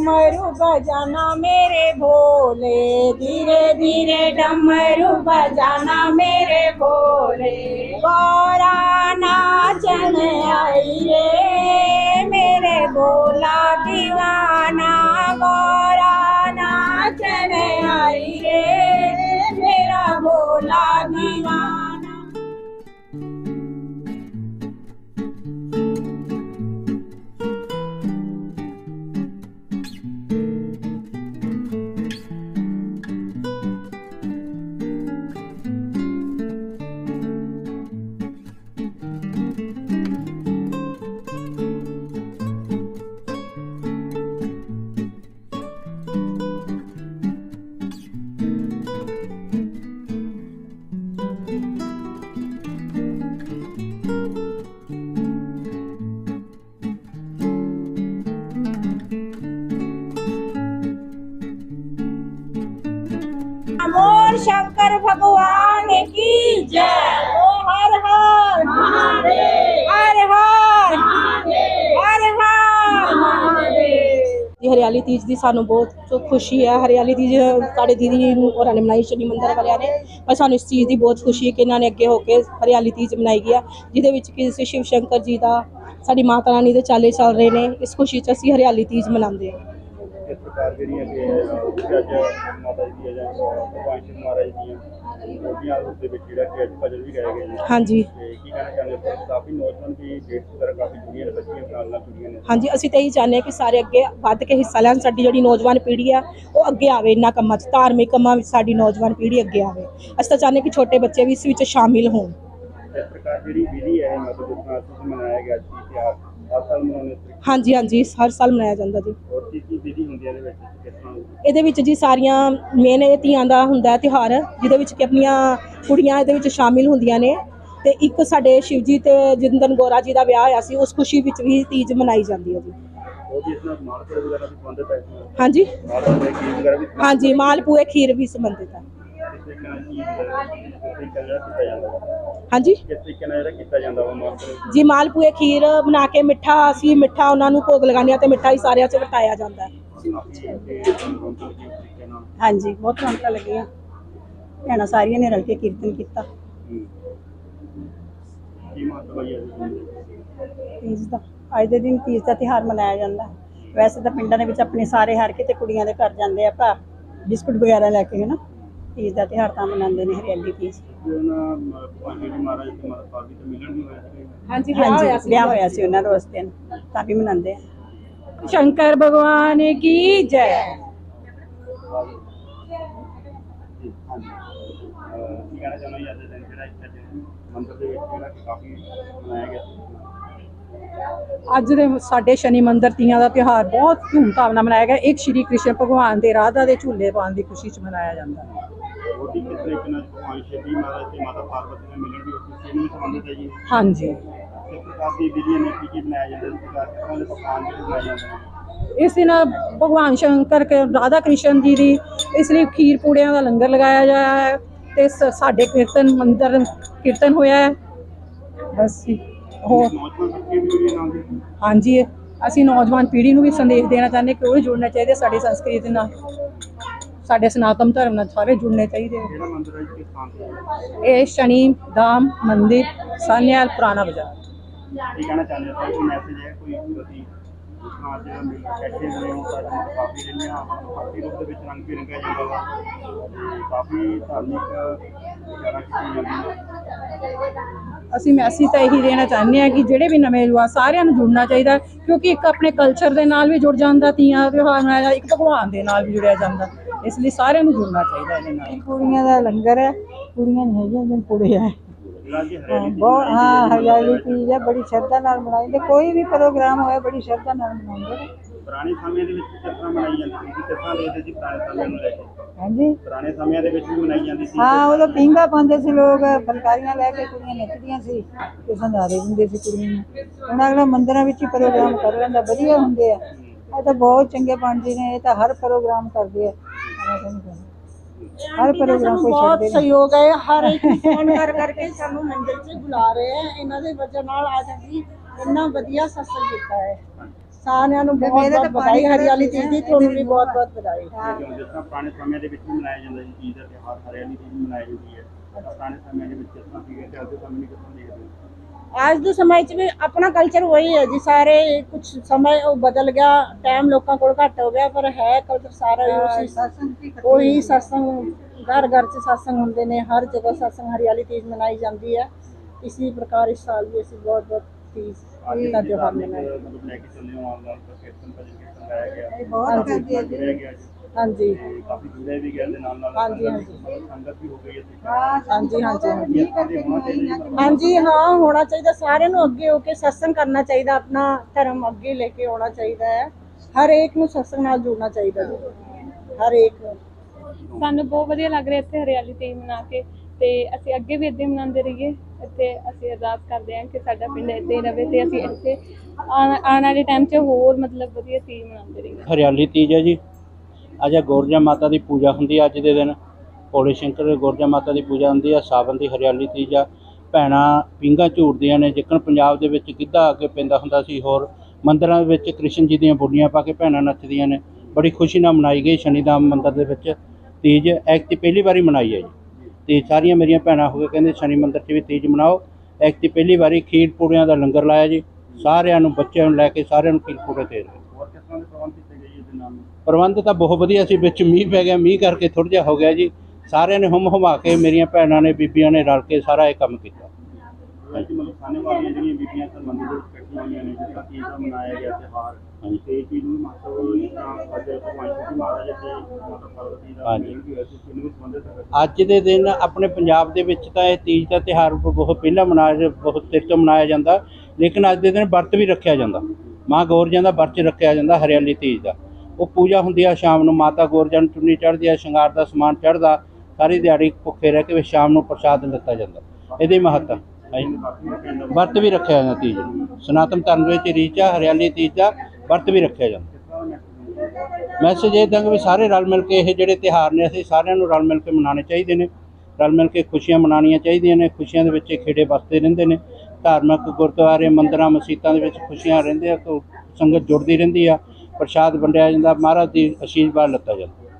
डमरू बजाना मेरे भोले धीरे धीरे डमरू बजाना मेरे भोले गौरा नाचन आई रे मेरे भोला दीवाना शंकर भगवान की जय ओ हर हर महादेव हर हर हर हर महादेव ਦੀ ਹਰਿਆਲੀ ਤੀਜ ਦੀ ਸਾਨੂੰ ਬਹੁਤ ਖੁਸ਼ੀ ਹੈ ਹਰਿਆਲੀ ਤੀਜ ਸਾਡੇ ਦੀਦੀ ਨੂੰ ਹੋਰਾਂ ਨੇ ਮਨਾਈ ਸ਼ਨੀ ਮੰਦਰ ਵਾਲਿਆਂ ਨੇ ਪਰ ਸਾਨੂੰ ਇਸ ਚੀਜ਼ ਦੀ ਬਹੁਤ ਖੁਸ਼ੀ ਹੈ ਕਿ ਇਹਨਾਂ ਨੇ ਅੱਗੇ ਹੋ ਕੇ ਹਰਿਆਲੀ ਤੀਜ ਮਨਾਈ ਗਿਆ ਜਿਹਦੇ ਵਿੱਚ ਕਿ ਅਸੀਂ ਸ਼ਿਵ ਸ਼ੰਕਰ ਜੀ ਦਾ ਸਾਡੀ ਮਾਤਾ ਰਾਣੀ ਦੇ ਚਾਲੇ ਚੱਲ ਰਹੇ ਨੇ ਇਸ ਖੁਸ਼ੀ 'ਚ ਅਸੀਂ ਹਰਿਆਲੀ ਤੀਜ ਮਨਾਉਂਦੇ ਹਾਂ ਇਸ ਪ੍ਰਕਾਰ ਜਿਹੜੀਆਂ ਕਿ ਅੱਜ ਮਾਤਾ ਜੀ ਦੀਆਂ ਜਾਂ ਭਗਵਾਨ ਸ਼ਿਵ ਮਹਾਰਾਜ ਦੀਆਂ ਉਹਦੀਆਂ ਰੂਪ ਦੇ ਵਿੱਚ ਜਿਹੜਾ ਕਿ ਅੱਜ ਭਜਨ ਵੀ ਗਾਏ ਗਏ ਨੇ। ਹਾਂਜੀ। ਤੇ ਕੀ ਕਹਿਣਾ ਚਾਹੁੰਦੇ ਹੋ ਕਾਫੀ ਨੌਜਵਾਨ ਵੀ ਡੇਟ ਵਗੈਰਾ ਕਾਫੀ ਨੇ ਬੱਚੀਆਂ ਨਾਲ ਨਾਲ ਜੁੜੀਆਂ ਨੇ। ਹਾਂਜੀ ਅਸੀਂ ਤਾਂ ਇਹੀ ਚਾਹੁੰਦੇ ਹਾਂ ਕਿ ਸਾਰੇ ਅੱਗੇ ਵੱਧ ਕੇ ਹਿੱਸਾ ਲੈਣ ਸਾਡੀ ਜਿਹੜੀ ਨੌਜਵਾਨ ਪੀੜ੍ਹੀ ਆ ਉਹ ਅੱਗੇ ਆਵੇ ਇਹਨਾਂ ਕੰਮਾਂ 'ਚ ਧਾਰਮਿਕ ਕੰਮਾਂ ਵਿੱਚ ਸਾਡੀ ਨੌਜਵਾਨ ਪੀੜ੍ਹੀ ਅੱਗੇ ਆਵੇ। ਅਸੀਂ ਤਾਂ ਚਾਹੁੰਦੇ ਕਿ ਛੋਟੇ ਬੱਚੇ ਵੀ ਇਸ ਵਿੱਚ ਸ਼ਾਮਿਲ ਹੋਣ। ਇਸ ਪ੍ਰਕਾਰ ਜਿਹੜੀ ਵਿਧੀ ਹੈ ਮਤਲਬ ਜਿਸ ਤਰ੍ਹਾਂ ਮਨਾਇਆ ਗਿਆ ਸੀ ਤਿਉਹਾਰ ਹਰ ਸਾਲ ਮਨਾਉਂਦੇ ਸੀ ਹਾਂਜੀ ਹਾਂਜੀ ਹਰ ਸਾਲ ਮਨਾਇਆ ਜਾਂਦਾ ਜੀ। ਹੋਰ ਕੀ ਕੀ ਵਿਧੀ ਹੁੰਦੀ ਹੈ ਇਹਦੇ ਵਿੱਚ ਕਿਸ ਤਰ੍ਹਾਂ ਇਹਦੇ ਵਿੱਚ ਜੀ ਸਾਰੀਆਂ ਮੇਨ ਇਹ ਧੀਆਂ ਦਾ ਹੁੰਦਾ ਹੈ ਤਿਉਹਾਰ ਜਿਹਦੇ ਵਿੱਚ ਕਿ ਆਪਣੀਆਂ ਕੁੜੀਆਂ ਇਹਦੇ ਵਿੱਚ ਸ਼ਾਮਿਲ ਹੁੰਦੀਆਂ ਨੇ। ਤੇ ਇੱਕ ਸਾਡੇ ਸ਼ਿਵਜੀ ਤੇ ਜਿੰਦਨ ਗੋਰਾ ਜੀ ਦਾ ਵਿਆਹ ਹੋਇਆ ਸੀ ਉਸ ਖੁਸ਼ੀ ਵਿੱਚ ਵੀ ਤੀਜ ਮਨਾਈ ਜਾਂਦੀ ਹੈ ਜੀ। ਉਹ ਵੀ ਇਸ ਨਾਲ ਵਗੈਰਾ ਵੀ ਹਾਂਜੀ। ਗੀਤ ਵਗੈਰਾ ਵੀ ਹਾਂਜੀ ਮਾਲਪੂਏ ਖੀਰ ਵੀ ਸੰਬੰਧਿਤ ਹੈ। ਤਰੀਕੇ ਨਾਲ ਕੀ ਹੁੰਦਾ ਹੈ, ਕਿਸ ਤਰੀਕੇ ਨਾਲ ਜਿਹੜਾ ਕੀਤਾ ਜਾਂਦਾ ਵਾ। ਹਾਂਜੀ? ਕਿਸ ਤਰੀਕੇ ਨਾਲ ਜਿਹੜਾ ਕੀਤਾ ਜਾਂਦਾ ਵਾ ਮਾਲਪੁਰ ਜੀ ਮਾਲਪੂਏ ਖੀਰ ਬਣਾ ਕੇ ਮਿੱਠਾ ਅਸੀਂ ਮਿੱਠਾ ਉਹਨਾਂ ਨੂੰ ਭੋਗ ਲਗਾਉਂਦੇ ਹਾਂ ਤੇ ਮਿੱਠਾ ਹੀ ਸਾਰਿਆਂ 'ਚ ਵਟਾਇਆ ਜਾਂਦਾ ਹੈ। ਹਾਂਜੀ ਬਹੁਤ ਰੌਣਕਾਂ ਲੱਗੀਆਂ। ਭੈਣਾਂ ਸਾਰੀਆਂ ਨੇ ਰਲ ਕੇ ਕੀਰਤਨ ਕੀਤਾ। ਕੀ ਮਹੱਤਵ ਹੈ ਜੀ ਤੀਜ ਦਾ ਅੱਜ ਦੇ ਦਿਨ ਤੀਜ ਦਾ ਤਿਉਹਾਰ ਮਨਾਇਆ ਜਾਂਦਾ ਹੈ। ਵੈਸੇ ਤਾਂ ਪਿੰਡਾਂ ਦੇ ਵਿੱਚ ਆਪਣੇ ਸਾਰੇ ਹਰ ਕਿਤੇ ਕੁੜੀਆਂ ਦੇ ਘਰ ਜਾਂਦੇ ਆ ਭਰਾ ਬਿਸਕੁਟ ਵਗੈਰਾ ਲੈ ਕੇ ਹਨਾ ਤੀਜ ਦਾ ਤਿਉਹਾਰ ਤਾਂ ਮਨਾਉਂਦੇ ਨੇ ਹਰਿਆਲੀ ਤੀਜ ਹਾਂਜੀ ਹਾਂਜੀ ਵਿਆਹ ਹੋਇਆ ਸੀ। ਉਹਨਾਂ ਦਾ ਉਸ ਦਿਨ ਤਾਂ ਵੀ ਮਨਾਉਂਦੇ ਆ। ਸ਼ੰਕਰ ਭਗਵਾਨ ਕੀ ਜੈ? ਕੀ ਕਹਿਣਾ ਚਾਹੁੰਦਾ ਜੀ ਅੱਜ ਦੇ ਦਿਨ ਜਿਹੜਾ ਇੱਥੇ ਮੰਦਿਰ ਦੇ ਵਿੱਚ ਜਿਹੜਾ ਕਾਫੀ ਮਨਾਇਆ ਗਿਆ ਅੱਜ ਦੇ ਸਾਡੇ ਸ਼ਨੀ ਮੰਦਰ ਤੀਆਂ ਦਾ ਤਿਉਹਾਰ ਬਹੁਤ ਧੂਮਧਾਮ ਨਾਲ ਮਨਾਇਆ ਗਿਆ। ਇੱਕ ਸ਼੍ਰੀ ਕ੍ਰਿਸ਼ਨ ਭਗਵਾਨ ਦੇ ਰਾਧਾ ਦੇ ਝੂਲੇ ਪਾਉਣ ਦੀ ਖੁਸ਼ੀ 'ਚ ਮਨਾਇਆ ਜਾਂਦਾ ਹੈ। ਹਾਂਜੀ। ਇਸ ਦਿਨ ਭਗਵਾਨ ਸ਼ੰਕਰ ਕੇ ਰਾਧਾ ਕ੍ਰਿਸ਼ਨ ਜੀ ਦੀ ਇਸ ਲਈ ਖੀਰ ਪੂੜਿਆਂ ਦਾ ਲੰਗਰ ਲਗਾਇਆ ਜਾਇਆ ਹੈ ਤੇ ਸਾਡੇ ਕੀਰਤਨ ਮੰਦਰ ਕੀਰਤਨ ਹੋਇਆ ਹੈ। ਬਸ ਜੀ। ਹੋਰ ਨੌਜਵਾਨ ਬੱਚੇ ਵੀ ਜਿਹੜੇ ਨਾਲ ਦੇ ਹਾਂਜੀ ਅਸੀਂ ਨੌਜਵਾਨ ਪੀੜ੍ਹੀ ਨੂੰ ਵੀ ਸੰਦੇਸ਼ ਦੇਣਾ ਚਾਹੁੰਦੇ ਕਿ ਉਹ ਵੀ ਜੁੜਨਾ ਚਾਹੀਦੇ ਸਾਡੀ ਸੰਸਕ੍ਰਿਤੀ ਨਾਲ। ਸਾਡੇ ਸਨਾਤਨ ਧਰਮ ਨਾਲ ਸਾਰੇ ਜੁੜਨੇ ਚਾਹੀਦੇ ਜਿਹੜਾ ਮੰਦਿਰ ਹੈ ਜੀ ਕਿਸ ਸਥਾਨ ਤੇ ਹੈ? ਇਹ ਸ਼ਨੀ ਧਾਮ ਮੰਦਿਰ ਸਾਨਿਆਲ ਪੁਰਾਣਾ ਬਾਜ਼ਾਰ। ਕੀ ਕਹਿਣਾ ਚਾਹੁੰਦੇ ਹੋ ਕੋਈ ਮੈਸੇਜ ਹੈ ਕੋਈ ਤੁਸੀਂ ਤਰ੍ਹਾਂ ਅੱਜ ਮਿਲ ਬੈਠੇ ਹੋਏ ਹੋ ਸਾਡੇ ਨਾਲ ਕਾਫੀ ਜਿਹੜੀਆਂ ਭਗਤੀ ਰੂਪ ਦੇ ਵਿੱਚ ਰੰਗ ਬਿਰੰਗਾ ਜਾਂਦਾ ਵਾ। ਕਾਫੀ ਧਾਰਮਿਕ ਵਿਚਾਰਾਂ ਕੀਤੀਆਂ ਜਾਂਦੀਆਂ ਅਸੀਂ ਮੈਸੇਜ ਤਾਂ ਇਹੀ ਦੇਣਾ ਚਾਹੁੰਦੇ ਹਾਂ ਕਿ ਜਿਹੜੇ ਵੀ ਨਵੇਂ ਯੁਵਾ ਸਾਰਿਆਂ ਨੂੰ ਜੁੜਨਾ ਚਾਹੀਦਾ ਕਿਉਂਕਿ ਇੱਕ ਆਪਣੇ ਕਲਚਰ ਦੇ ਨਾਲ ਵੀ ਜੁੜ ਜਾਂਦਾ ਤੀਆਂ ਦਾ ਤਿਉਹਾਰ ਮਨਾਇਆ ਜਾਂਦਾ, ਇੱਕ ਭਗਵਾਨ ਦੇ ਨਾਲ ਵੀ ਜੁੜਿਆ ਜਾਂਦਾ। ਇਸ ਲਈ ਸਾਰਿਆਂ ਨੂੰ ਜੁੜਨਾ ਚਾਹੀਦਾ ਇਹਦੇ ਨਾਲ। ਕੁੜੀਆਂ ਦਾ ਲੰਗਰ ਹੈ ਕੁੜੀਆਂ ਨਹੀਂ ਹੈਗੀਆਂ ਜਿਨ ਕੁੜੇ ਬਹੁਤ ਹਾਂ ਹਰਿਆਲੀ ਚੀਜ਼ ਹੈ ਬੜੀ ਸ਼ਰਧਾ ਨਾਲ ਮਨਾਈਦੇ ਕੋਈ ਵੀ ਪ੍ਰੋਗਰਾਮ ਹੋਇਆ ਬੜੀ ਸ਼ਰਧਾ ਨਾਲ ਮਨਾਉਂਦੇ ਨੇ। ਪੁਰਾਣੇ ਸਮੇਂ ਦੇ ਵਿੱਚ ਤਰ੍ਹਾਂ ਮਨਾਈ ਜਾਂਦੀ ਸੀ? ਤਰ੍ਹਾਂ ਦੇਖਦੇ ਸੀ ਪੁਰਾਣੇ ਸਮੇਂ ਨੂੰ ਲੈ ਕੇ? ਹਾਂਜੀ? ਪੁਰਾਣੇ ਸਮਿਆਂ ਦੇ ਵਿੱਚ ਵੀ ਮਨਾਈ ਜਾਂਦੀ ਸੀ? ਹਾਂ ਉਦੋਂ ਪੀਂਘਾਂ ਪਾਉਂਦੇ ਸੀ ਲੋਕ ਫਲਕਾਰੀਆਂ ਲੈ ਕੇ ਕੁੜੀਆਂ ਨੱਚਦੀਆਂ ਸੀ ਤੇ ਸੰਧਾਰੇ ਦਿੰਦੇ ਸੀ ਕੁੜੀਆਂ ਨੂੰ। ਹੁਣ ਅਗਲਾ ਮੰਦਿਰਾਂ ਵਿੱਚ ਹੀ ਪ੍ਰੋਗਰਾਮ ਕਰ ਲੈਂਦਾ ਵਧੀਆ ਹੁੰਦੇ ਆ। ਇਹ ਤਾਂ ਬਹੁਤ ਚੰਗੇ ਬਣਦੇ ਨੇ ਇਹ ਤਾਂ ਹਰ ਪ੍ਰੋਗਰਾਮ ਕਰਦੇ ਆ। ਤਾਂ। ਹਰ ਪ੍ਰੋਗਰਾਮ ਕੋਈ ਨਹੀਂ। ਸਹਿਯੋਗ ਹੈ ਹਰ ਇੱਕ ਫੋਨ ਕਰ ਕਰਕੇ ਸਾਨੂੰ ਮੰਦਿਰ 'ਚ ਬੁਲਾ ਰਹੇ ਆ ਇਹਨਾਂ ਦੇ ਵਜ੍ਹਾ ਨਾਲ ਅੱਜ ਅਸੀਂ ਇੰਨਾ ਵਧੀਆ ਸਤਸੰਗ ਕੀਤਾ ਹੈ। ਸਾਰਿਆਂ ਨੂੰ ਬਹੁਤ ਬਹੁਤ ਵਧਾਈ ਹਰਿਆਲੀ ਤੀਜ ਦੀ ਤੁਹਾਨੂੰ ਵੀ ਬਹੁਤ ਬਹੁਤ ਵਧਾਈ। ਜਿਸ ਤਰ੍ਹਾਂ ਪੁਰਾਣੇ ਸਮੇਂ ਦੇ ਵਿੱਚ ਵੀ ਮਨਾਇਆ ਜਾਂਦਾ ਸੀ ਤੀਜ ਦਾ ਤਿਉਹਾਰ ਹਰਿਆਲੀ ਤੀਜ ਵੀ ਮਨਾਈ ਜਾਂਦੀ ਹੈ। ਪੁਰਾਣੇ ਸਮੇਂ ਦੇ ਵਿੱਚ ਕਿਸ ਤਰ੍ਹਾਂ ਸੀਗਾ ਤੇ ਅੱਜ ਦੇ ਸਮੇਂ ਨੂੰ ਕਿਸ ਤਰ੍ਹਾਂ ਦੇਖਦੇ ਅੱਜ ਦੇ ਸਮੇਂ 'ਚ ਵੀ ਆਪਣਾ ਕਲਚਰ ਉਹੀ ਹੈ ਜੀ ਸਾਰੇ ਕੁਝ ਸਮੇਂ ਉਹ ਬਦਲ ਗਿਆ ਟਾਈਮ ਲੋਕਾਂ ਕੋਲ ਘੱਟ ਹੋ ਗਿਆ ਪਰ ਹੈ ਕਲਚਰ ਸਾਰਾ ਹੀ ਉਸੇ ਸਤਸੰਗ ਉਹੀ ਸਤਸੰਗ ਘਰ ਘਰ 'ਚ ਸਤਸੰਗ ਹੁੰਦੇ ਨੇ ਹਰ ਜਗ੍ਹਾ ਸਤਸੰਗ ਹਰਿਆਲੀ ਤੀਜ ਮਨਾਈ ਜਾਂਦੀ ਹੈ। ਇਸੇ ਪ੍ਰਕਾਰ ਇਸ ਸਾਲ ਵੀ ਅਸੀਂ ਬਹੁਤ ਬਹੁਤ ਤੀਜ ਅੱਜ ਦਾ ਤਿਉਹਾਰ ਮਨਾਇਆ। ਬਹੁਤ ਹਾਂਜੀ। ਤੇ ਕਾਫੀ ਜੁੜੇ ਵੀ ਗਏ ਦੇ ਨਾਲ ਨਾਲ ਹਾਂਜੀ, ਸੰਗਤ- ਹਾਂਜੀ। ਮਤਲਬ ਸੰਗਤ ਵੀ ਹੋ ਗਈ ਹੈ ਤੇ ਹਾਂ ਹਾਂਜੀ, ਹਾਂਜੀ, ਹਾਂਜੀ। ਠੀਕ ਕਰਦੇ ਨੇ ਹਾਂਜੀ ਹਾਂ ਹੋਣਾ ਚਾਹੀਦਾ ਸਾਰਿਆਂ ਨੂੰ ਅੱਗੇ ਹੋ ਕੇ ਸਤਸੰਗ ਕਰਨਾ ਚਾਹੀਦਾ ਆਪਣਾ ਧਰਮ ਅੱਗੇ ਲੈ ਕੇ ਆਉਣਾ ਚਾਹੀਦਾ ਹੈ। ਹਰ ਇੱਕ ਨੂੰ ਸਤਸੰਗ ਨਾਲ ਜੁੜਨਾ ਚਾਹੀਦਾ ਜੀ। ਹਰ ਇੱਕ। ਨੂੰ ਸਾਨੂੰ ਬਹੁਤ ਵਧੀਆ ਲੱਗ ਰਿਹਾ ਇੱਥੇ ਹਰਿਆਲੀ ਤੀਜ ਮਨਾ ਕੇ ਤੇ ਅਸੀਂ ਅੱਗੇ ਵੀ ਇੱਦਾਂ ਹੀ ਮਨਾਉਂਦੇ ਰਹੀਏ ਇੱਥੇ ਅਸੀਂ ਅਰਦਾਸ ਕਰਦੇ ਹਾਂ ਕਿ ਸਾਡਾ ਪਿੰਡ ਇੱਦਾਂ ਹੀ ਰਵੇ ਤੇ ਅਸੀਂ ਇੱਥੇ ਆਉਣ ਆਉਣ ਵਾਲੇ ਟਾਈਮ 'ਚ ਹੋਰ ਮਤਲਬ ਵਧੀਆ ਤੀਜ ਮਨਾਉਂਦੇ ਰਹੀਏ। ਹਰਿਆਲੀ ਤੀਜ ਹੈ ਜੀ। ਅੱਜ ਗੋਰਜਾ ਮਾਤਾ ਦੀ ਪੂਜਾ ਹੁੰਦੀ ਹੈ ਅੱਜ ਦੇ ਦਿਨ ਭੋਲੇ ਸ਼ੰਕਰ ਦੇ ਗੋਰਜਾ ਮਾਤਾ ਦੀ ਪੂਜਾ ਹੁੰਦੀ ਹੈ ਸਾਵਨ ਦੀ ਹਰਿਆਲੀ ਤੀਜ ਆ ਭੈਣਾਂ ਪਿੰਗਾ ਝੂਟਦੀਆਂ ਨੇ, ਜਿੱਕਣ ਪੰਜਾਬ ਦੇ ਵਿੱਚ ਗਿੱਧਾ ਅੱਗੇ ਪੈਂਦਾ ਹੁੰਦਾ ਸੀ, ਹੋਰ ਮੰਦਰਾਂ ਦੇ ਵਿੱਚ ਕ੍ਰਿਸ਼ਨ ਜੀ ਦੀਆਂ ਬੋਲੀਆਂ ਪਾ ਕੇ ਭੈਣਾਂ ਨੱਚਦੀਆਂ ਨੇ, ਬੜੀ ਖੁਸ਼ੀ ਨਾਲ ਮਨਾਈ ਗਈ, ਸ਼ਨੀਦਾਮ ਮੰਦਿਰ ਦੇ ਵਿੱਚ ਤੀਜ ਐਕਤੀ ਪਹਿਲੀ ਵਾਰੀ ਮਨਾਈ ਹੈ ਜੀ ਤੇ ਸਾਰੀਆਂ ਮੇਰੀਆਂ ਭੈਣਾਂ ਹੋ ਕੇ ਕਹਿੰਦੇ ਸ਼ਨੀ ਮੰਦਿਰ 'ਚ ਵੀ ਤੀਜ ਮਨਾਓ, ਐਕਤੀ ਪਹਿਲੀ ਵਾਰੀ ਖੀਰ ਪੂੜਿਆਂ ਦਾ ਲੰਗਰ ਲਾਇਆ ਜੀ, ਸਾਰਿਆਂ ਨੂੰ, ਬੱਚਿਆਂ ਨੂੰ ਲੈ ਕੇ ਸਾਰਿਆਂ ਨੂੰ ਖੀਰ ਪੂੜੇ ਦੇ ਰਹੇ। ਹੋਰ ਕਿਸ ਤਰ੍ਹਾਂ ਦੇ ਪ੍ਰਬੰਧ ਕੀਤੇ ਗਏ ਜੀ ਇਹਦੇ ਨਾਲ? ਪ੍ਰਬੰਧ ਤਾਂ ਬਹੁਤ ਵਧੀਆ ਸੀ ਵਿੱਚ ਮੀਂਹ ਪੈ ਗਿਆ ਮੀਂਹ ਕਰਕੇ ਥੋੜ੍ਹਾ ਜਿਹਾ ਹੋ ਗਿਆ ਜੀ। ਸਾਰਿਆਂ ਨੇ ਹੁਮ ਹੁਮਾ ਕੇ ਮੇਰੀਆਂ ਭੈਣਾਂ ਨੇ ਬੀਬੀਆਂ ਨੇ ਰਲ ਕੇ ਸਾਰਾ ਇਹ ਕੰਮ ਕੀਤਾ। ਅੱਜ ਮਤਲਬ ਸਾਨੇ ਵਾਲੀਆਂ ਜਿਹੜੀਆਂ ਬੀਬੀਆਂ ਸਨ ਮੰਦਿਰ ਦੇ ਇਕੱਠੀਆਂ ਹੋਈਆਂ ਨੇ ਮਨਾਇਆ ਗਿਆ ਹਾਂਜੀ। ਤੇ ਚੀਜ਼ ਨੂੰ ਮਹੱਤਵ ਅੱਜ ਮਹਾਰਾਜ ਮਾਤਾ ਪਾਰਵਤੀ ਹਾਂਜੀ। ਅੱਜ ਦਿਨ ਆਪਣੇ ਪੰਜਾਬ ਦੇ ਵਿੱਚ ਤਾਂ ਇਹ ਤੀਜ ਦਾ ਤਿਉਹਾਰ ਬ- ਬਹੁਤ ਪਹਿਲਾਂ ਮਨਾਇਆ ਬਹੁਤ ਚਿਰ ਤੋਂ ਮਨਾਇਆ ਜਾਂਦਾ ਲੇਕਿਨ ਅੱਜ ਦੇ ਦਿਨ ਵਰਤ ਵੀ ਰੱਖਿਆ ਜਾਂਦਾ। ਮਾਂ ਗੌਰਜਾਂ ਦਾ ਵਰਤ ਰੱਖਿਆ ਜਾਂਦਾ ਹਰਿਆਲੀ ਤੀਜ ਦਾ। ਉਹ ਪੂਜਾ ਹੁੰਦੀ ਆ, ਸ਼ਾਮ ਨੂੰ ਮਾਤਾ ਗੋਰਜਨ ਚੁੰਨੀ ਚੜ੍ਹਦੀ ਆ, ਸ਼ਿੰਗਾਰ ਦਾ ਸਮਾਨ ਚੜ੍ਹਦਾ, ਸਾਰੀ ਦਿਹਾੜੀ ਭੁੱਖੇ ਰਹਿ ਕੇ ਫਿਰ ਸ਼ਾਮ ਨੂੰ ਪ੍ਰਸ਼ਾਦ ਦਿੱਤਾ ਜਾਂਦਾ। ਇਹਦੇ ਮਹੱਤਵ ਹੈ ਵਰਤ ਵੀ ਰੱਖਿਆ ਜਾਂਦਾ ਤੀਜ ਨੂੰ। ਸਨਾਤਨ ਧਰਮ ਵਿੱਚ ਰੀਚ ਆ, ਹਰਿਆਲੀ ਤੀਜ ਦਾ ਵਰਤ ਵੀ ਰੱਖਿਆ ਜਾਂਦਾ। ਮੈਸੇਜ ਇਹ ਦੰਗ ਵੀ ਸਾਰੇ ਰਲ ਮਿਲ ਕੇ ਇਹ ਜਿਹੜੇ ਤਿਉਹਾਰ ਨੇ, ਅਸੀਂ ਸਾਰਿਆਂ ਨੂੰ ਰਲ ਮਿਲ ਕੇ ਮਨਾਉਣੇ ਚਾਹੀਦੇ ਨੇ। ਰਲ ਮਿਲ ਕੇ ਖੁਸ਼ੀਆਂ ਮਨਾਉਣੀਆਂ ਚਾਹੀਦੀਆਂ ਨੇ, ਖੁਸ਼ੀਆਂ ਦੇ ਵਿੱਚ ਇਹ ਖੇੜੇ ਵਸਦੇ ਰਹਿੰਦੇ ਨੇ। ਧਾਰਮਿਕ ਗੁਰਦੁਆਰੇ, ਮੰਦਰਾਂ ਮਸੀਤਾਂ ਦੇ ਵਿੱਚ ਖੁਸ਼ੀਆਂ ਰਹਿੰਦੇ ਆ ਤਾਂ ਸੰਗਤ ਜੁੜਦੀ ਰਹਿੰਦੀ ਆ। ਪ੍ਰਸ਼ਾਦ ਵੰਡਿਆ ਜਾਂਦਾ ਮਹਾਰਾਜ ਦੀ ਅਸ਼ੀਰਵਾਦ ਲਿੱਤਾ ਜਾਂਦਾ।